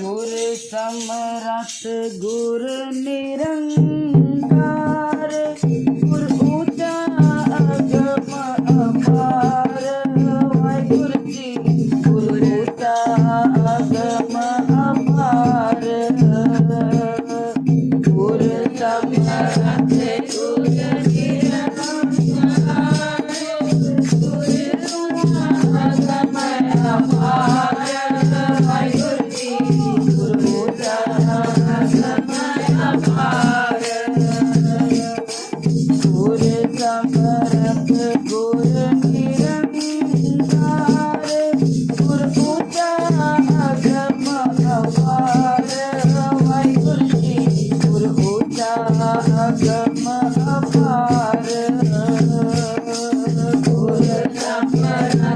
ਗੁਰ ਸਮਰਤ ਗੁਰ ਨਿਰੰਕਾਰ ਗੁਰ ਉਚਾ ਅਗਮ ਅਪਾਰ। ਵਾਹਿਗੁਰੂ ਜੀ ਗੁਰ ਉਚਾ ਅਗਮ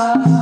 love.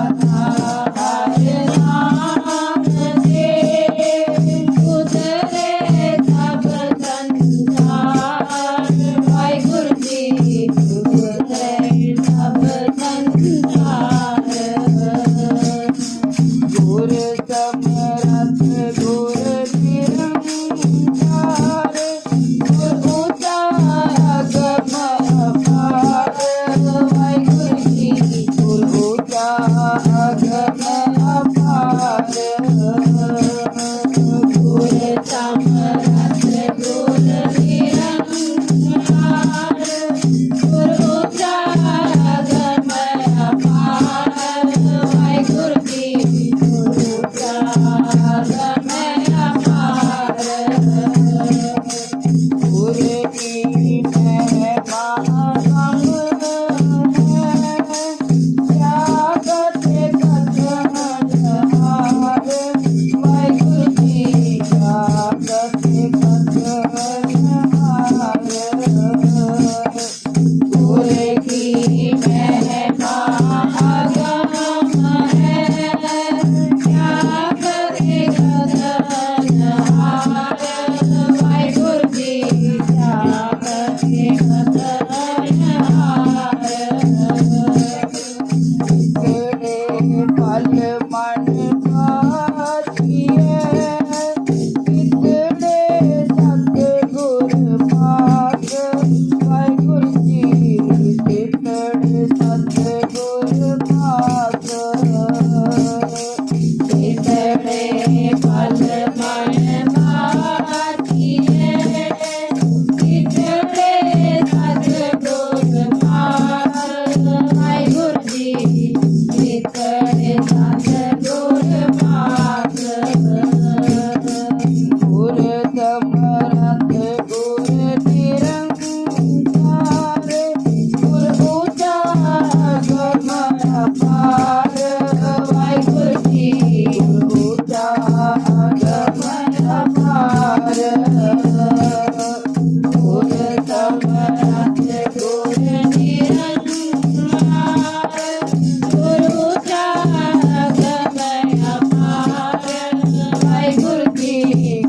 You.